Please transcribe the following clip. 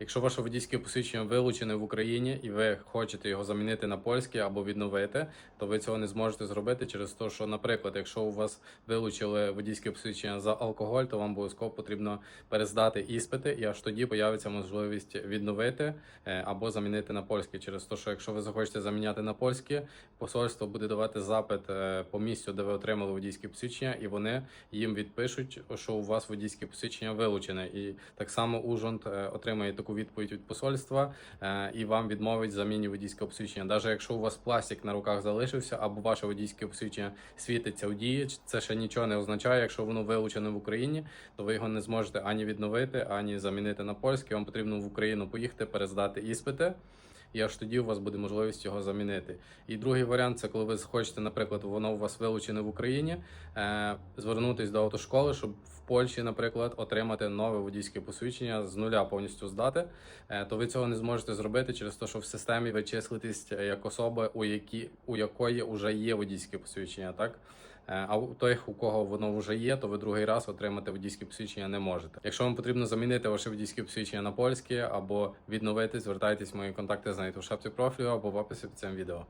Якщо ваше водійське посвідчення вилучене в Україні і ви хочете його замінити на польське або відновити, то ви цього не зможете зробити через те, що, наприклад, якщо у вас вилучили водійське посвідчення за алкоголь, то вам обов'язково потрібно перездати іспити, і аж тоді появиться можливість відновити е, або замінити на польське. Через те, що якщо ви захочете заміняти на польське, посольство буде давати запит е, по місцю, де ви отримали водійське посвідчення, і вони їм відпишуть, що у вас водійське посвідчення вилучене. І так само Ужгород е, отримає таку відповідь від посольства е, і вам відмовить заміні водійського посвідчення. Навіть якщо у вас пластик на руках залишився, або ваше водійське посвідчення світиться у дії, це ще нічого не означає. Якщо воно вилучене в Україні, то ви його не зможете ані відновити, ані замінити на польське. Вам потрібно в Україну поїхати, перездати іспити. І аж тоді у вас буде можливість його замінити. І другий варіант це коли ви захочете, наприклад, воно у вас вилучене в Україні, е, звернутись до автошколи, щоб в Польщі, наприклад, отримати нове водійське посвідчення з нуля повністю здати, е, то ви цього не зможете зробити через те, що в системі ви числитесь е, як особа, у які у якої вже є водійське посвідчення, так. Е, А у тих, у кого воно вже є, то ви другий раз отримати водійське посвідчення не можете. Якщо вам потрібно замінити ваше водійське посвідчення на польське або відновити, звертайтесь, мої контакти знайдете в шапці профілю або в описі під цим відео.